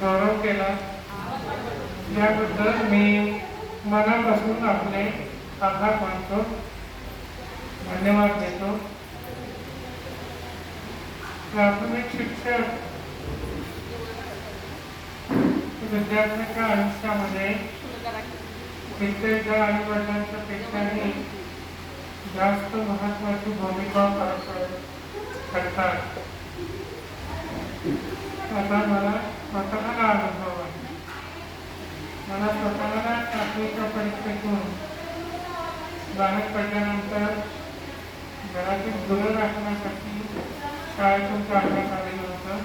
गौरव केला. याबद्दल मी मनापासून आपले आभार मानतो. धन्यवाद देतो. प्राथमिक शिक्षक विद्यार्थ्यांच्या आयुष्यामध्ये कित्येकदा आई वडिलांच्या पेक्षाही जास्त महत्वाची भूमिका करत करतात आता मला स्वतःला अनुभव आहे मला स्वतःला चाकरीच्या परीक्षेतून बाहेर पडल्यानंतर घरातील गुरं राखण्यासाठी शाळेतून काढण्यात आलेलं होतं.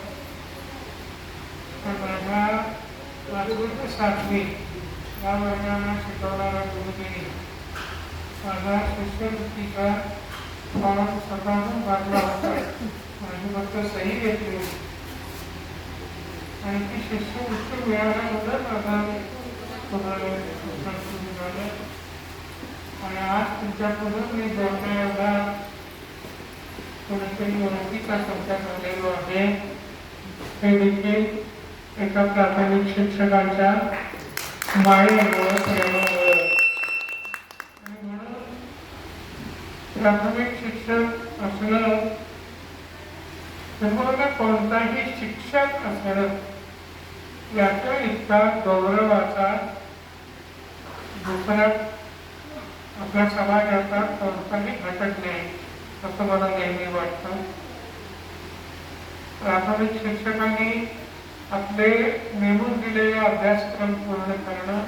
तर माझ्या पाचवी ते सातवी या वर्गाला शिकवणारा गुरुजीने माझा शिष्यवृत्तीचा फॉर्म स्वतःहून भरला होता. माझी फक्त सही घेतली होती. आणि शिष्यवृत्ती मिळाल्याबद्दल माझा सुरू झालं आणि आज तुमच्याकडून मी जोडण्याला कोणीतरी ओळखीचा संचार झालेलो आहे हे देखील एका प्राथमिक शिक्षकांच्या मायेमुळे प्रेमामुळे आणि म्हणून प्राथमिक शिक्षक असणं तुम्हाला कोणताही शिक्षक असणं याच्या इतका गौरवाचा दुसरा आपल्या समाजाचा कोणताही घटक नाही असं मला नेहमी वाटतं. प्राथमिक शिक्षकांनी आपले नेमून दिलेले अभ्यासक्रम पूर्ण करणं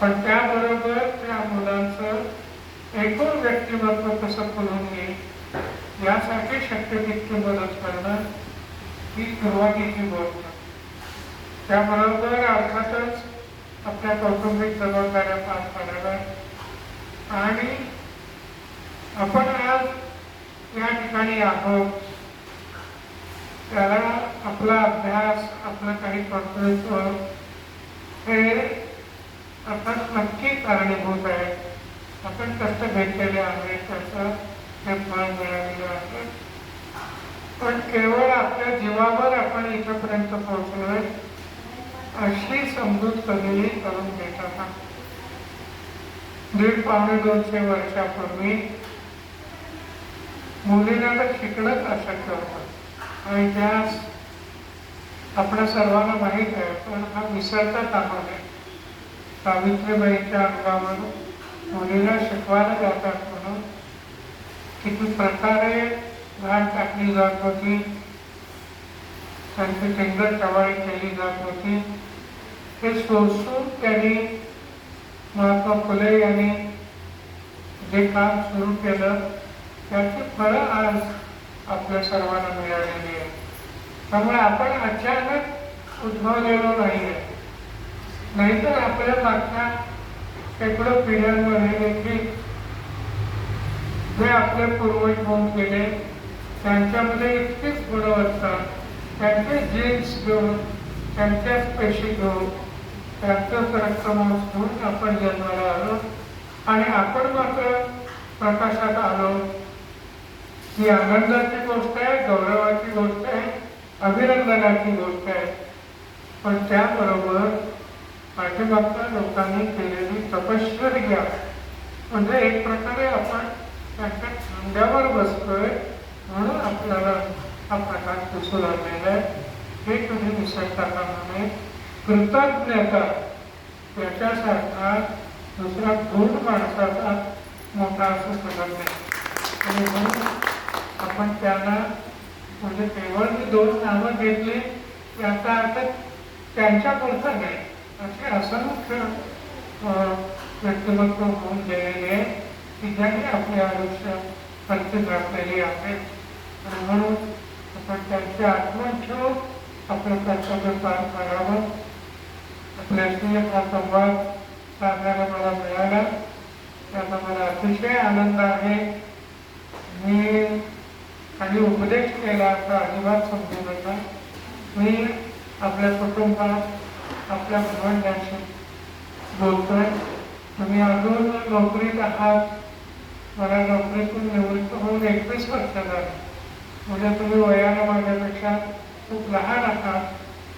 पण त्याबरोबर त्या मुलांचं एकूण व्यक्तिमत्व कसं फुलून येईल यासाठी शक्य तितकी मदत करणं ही सुरुवातीची गोष्ट. त्याबरोबर अर्थातच आपल्या कौटुंबिक जबाबदाऱ्या पार पाडाव्यात आणि आपण आज या ठिकाणी आहोत. त्याला आपला अभ्यास आपलं काही कर्तृत्व हे अर्थात नक्की कारणीभूत आहे आपण कष्ट घेतलेले आहे त्याचं हे फळ मिळालेलं आहे. पण केवळ आपल्या जीवावर आपण इथंपर्यंत पोहोचलोय. अशी समजूत कधीही करून देतात दीड पावणे दोनशे वर्षापूर्वी मुलीला तर शिकणंच अशक्य होतं. आणि त्यास आपल्या सर्वांना माहीत आहे पण हा विसरता कामा नये सावित्रीबाईच्या अंगावर मुलीला शिकवायला जातात म्हणून किती प्रकारे घाण टाकली जात होती. त्यांची टिंगल टवाळी केली जात होती. हे सोसून त्यांनी महात्मा फुले यांनी जे काम सुरू केलं त्याची फळं आज आपल्या सर्वांना मिळालेली आहे त्यामुळे आपण अचानक उद्भवलेलो नाही आहे नाहीतर आपल्या मागच्या शेकडो पिढ्यांमध्ये देखील जे आपले पूर्वज होऊन गेले त्यांच्यामध्ये इतकीच गुणवत्ता त्यांचे जीन्स घेऊन त्यांच्याच पेशी घेऊन त्यांचं रक्कम घेऊन आपण जन्माला आलो. आणि आपण मात्र प्रकाशात आलो. ही आनंदाची गोष्ट आहे गौरवाची गोष्ट आहे अभिनंदनाची गोष्ट आहे. पण त्याबरोबर पाठीमागच्या लोकांनी केलेली तपश्चर्या म्हणजे एक प्रकारे आपण त्यांच्या खांद्यावर बसतोय म्हणून आपल्याला हा प्रकार दिसू लागलेला आहे हे तुम्ही विसरता कामा नये कृतज्ञता याच्यासारखा दुसरा गुण माणसाचा मोठा असं सगळं नाही आणि म्हणून आपण त्यांना म्हणजे केवळ मी दोन नावं घेतली याचा अर्थ त्यांच्या पुरता नाही असे असंख्य व्यक्तिमत्व होऊन गेलेले की ज्यांनी आपले आयुष्य परिचित राखलेली आहे आणि म्हणून पण त्यांची आठवण ठेवून आपलं कर्तव्य पार करावं आपल्याशी हा संवाद साधायला मला मिळाला त्याचा मला अतिशय आनंद आहे मी काही उपदेश केला असा अजिबात समजू नका मी आपल्या कुटुंबात आपल्या भावंडांशी बोलतोय तुम्ही अजून नोकरीत आहात. मला नोकरीतून निवृत्त होऊन एकवीस वर्ष झाली. म्हणजे तुम्ही वयानं माझ्यापेक्षा खूप लहान आहात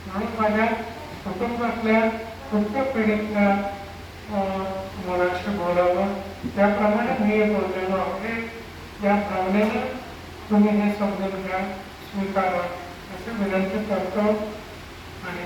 म्हणून माझ्या कुटुंबातल्या पुढच्या पिढीतल्या मुलाशी बोलावं त्याप्रमाणे मी हे बोललेलो आहे. या भावनेनं तुम्ही हे समजून घ्या स्वीकारा. असे विनंती करतो आणि